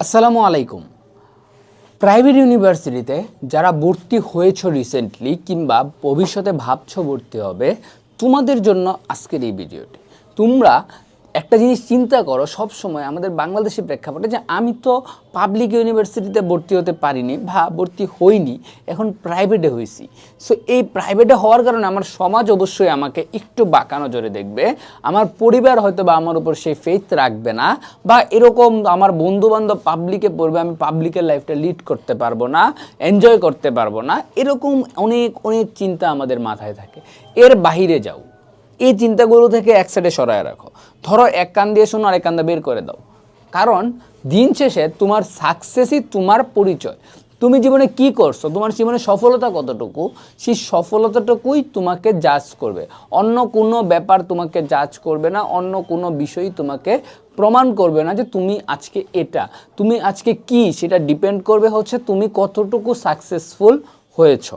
আসসালামু আলাইকুম। প্রাইভেট ইউনিভার্সিটিতে যারা ভর্তি হয়েছ রিসেন্টলি কিংবা ভবিষ্যতে ভাবছ ভর্তি হবে, তোমাদের জন্য আজকের এই ভিডিওটি। তোমরা একটা জিনিস চিন্তা করো সব সময় আমাদের বাংলাদেশের প্রেক্ষাপটে যে আমি তো পাবলিক ইউনিভার্সিটিতে ভর্তি হতে পারিনি বা ভর্তি হইনি, এখন প্রাইভেটে হয়েছি সো এই প্রাইভেটে হওয়ার কারণে আমার সমাজ অবশ্যই আমাকে একটু বাঁকা নজরে দেখবে। আমার পরিবার হয়তো বা আমার উপর সেই ফেথ রাখবে না বা এরকম আমার বন্ধু বান্ধব পাবলিকে পড়বে, আমি পাবলিকের লাইফটা লিড করতে পারব না এনজয় করতে পারব না। এরকম অনেক অনেক চিন্তা আমাদের মাথায় থাকে। এর বাহিরে যাও। এই চিন্তাগুলো থেকে এক সাইডে সরায় রাখো। ধরো এক কান দিয়ে শোনো আর এক কান্দা বের করে দাও। কারণ দিন শেষে তোমার সাকসেসই তোমার পরিচয়। তুমি জীবনে কি করছ? তোমার জীবনে সফলতা কতটুকু? সেই সফলতাটুকুই তোমাকে জাজ করবে। অন্য কোনো ব্যাপার তোমাকে জাজ করবে না, অন্য কোনো বিষয়ই তোমাকে প্রমাণ করবে না যে তুমি আজকে এটা। তুমি আজকে কি? সেটা ডিপেন্ড করবে হচ্ছে তুমি কতটুকু সাকসেসফুল হয়েছো।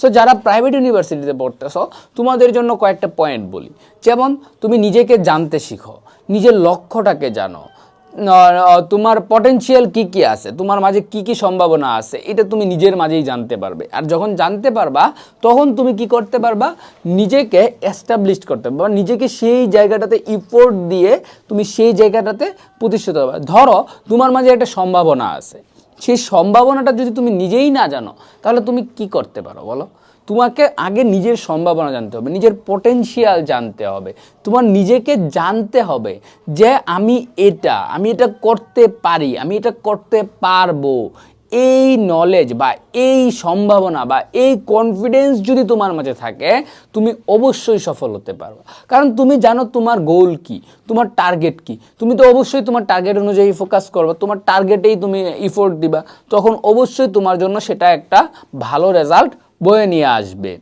সো যারা প্রাইভেট ইউনিভার্সিটিতে পড়তেছ, তোমাদের জন্য কয়েকটা পয়েন্ট বলি। যেমন, তুমি নিজেকে জানতে শিখো, নিজের লক্ষ্যটাকে জানো। তোমার পটেনশিয়াল কি কি আছে, তোমার মাঝে কি কি সম্ভাবনা আছে, এটা তুমি নিজের মাঝেই জানতে পারবে। আর যখন জানতে পারবা, তখন তুমি কি করতে পারবা? নিজেকে এস্টাবলিশ করতে পারবা নিজেকে সেই জায়গাটাতে ইফোর্ট দিয়ে তুমি সেই জায়গাটাতে প্রতিষ্ঠিত হবে। ধরো, তোমার মাঝে একটা সম্ভাবনা আছে। সেই সম্ভাবনাটা যদি তুমি নিজেই না জানো, তাহলে তুমি কি করতে পারো বলো? তোমাকে আগে নিজের সম্ভাবনা জানতে হবে, নিজের পটেনশিয়াল জানতে হবে। তোমার নিজেকে জানতে হবে যে আমি এটা আমি এটা করতে পারি, আমি এটা করতে পারব। এই নলেজ বা এই সম্ভাবনা বা এই কনফিডেন্স যদি তোমার মাঝে থাকে, তুমি অবশ্যই সফল হতে পারবে। কারণ তুমি জানো তোমার গোল কি, তোমার টার্গেট কি। তুমি তো অবশ্যই তোমার টার্গেট অনুযায়ী ফোকাস করবে, তোমার টার্গেটেই তুমি ইফোর্ট দিবা। তখন অবশ্যই তোমার জন্য সেটা একটা ভালো রেজাল্ট বয়ে নিয়ে আসবে।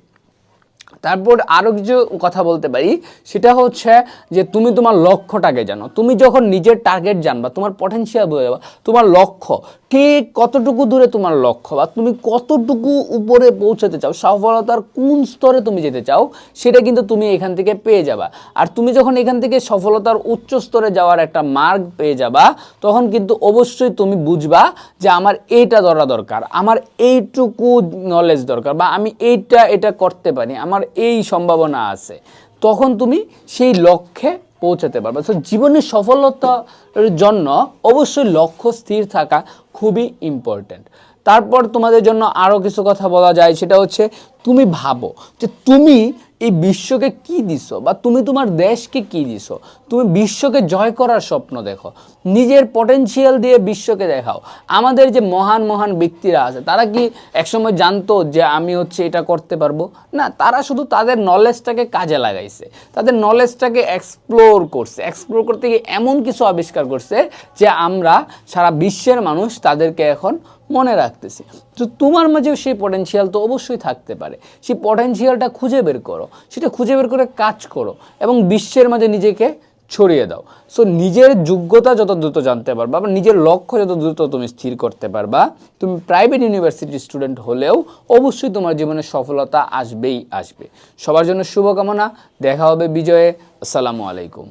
তারপর আরও কিছু কথা বলতে পারি। সেটা হচ্ছে যে তুমি তোমার লক্ষ্যটাকে জানো। তুমি যখন নিজের টার্গেট জানবা, তোমার পটেনশিয়াল বুঝে যাবা, তোমার লক্ষ্য, ঠিক কতটুকু দূরে তোমার লক্ষ্য বা তুমি কতটুকু উপরে পৌঁছাতে চাও, সফলতার কোন স্তরে তুমি যেতে চাও, সেটা কিন্তু তুমি এখান থেকে পেয়ে যাবা। আর তুমি যখন এখান থেকে সফলতার উচ্চ স্তরে যাওয়ার একটা মার্গ পেয়ে যাবা, তখন কিন্তু অবশ্যই তুমি বুঝবা যে আমার এইটা ধরা দরকার, আমার এইটুকু নলেজ দরকার বা আমি এইটা, এটা করতে পারি, আমার এই সম্ভাবনা আছে, তখন তুমি সেই লক্ষ্যে পৌঁছাতে পারবে। তো জীবনের সফলতার জন্য অবশ্যই লক্ষ্য স্থির থাকা খুবই ইম্পর্ট্যান্ট তারপর তোমাদের জন্য আরও কিছু কথা বলা যায়, সেটা হচ্ছে তুমি ভাবো যে তুমি এই বিশ্বকে কি দিছো? বা তুমি তোমার দেশকে কি দিছো? তুমি বিশ্বকে জয় করার স্বপ্ন দেখো। নিজের পটেনশিয়াল দিয়ে বিশ্বকে দেখাও। আমাদের যে মহান মহান ব্যক্তিরা আছে, তারা কি একসময় জানতো যে আমি হচ্ছে এটা করতে পারব? না, তারা শুধু তাদের নলেজটাকে কাজে লাগাইছে। তাদের নলেজটাকে এক্সপ্লোর করছে। এক্সপ্লোর করতে গিয়ে এমন কিছু আবিষ্কার করছে যে আমরা সারা বিশ্বের মানুষ তাদেরকে এখন মনে রাখতেছি। তো তোমার মাঝেও সেই পটেনশিয়াল তো অবশ্যই থাকতে পারে। সেই পটেনশিয়ালটা খুঁজে বের করো। সেটা খুঁজে বের করে কাজ করো এবং বিশ্বের মাঝে নিজেকে ছড়িয়ে দাও। সো নিজের যোগ্যতা যত দ্রুত জানতে পারবা বা নিজের লক্ষ্য যত দ্রুত তুমি স্থির করতে পারবা, তুমি প্রাইভেট ইউনিভার্সিটির স্টুডেন্ট হলেও অবশ্যই তোমার জীবনে সফলতা আসবেই আসবে। সবার জন্য শুভকামনা। দেখা হবে বিজয়ে। আসসালামু আলাইকুম।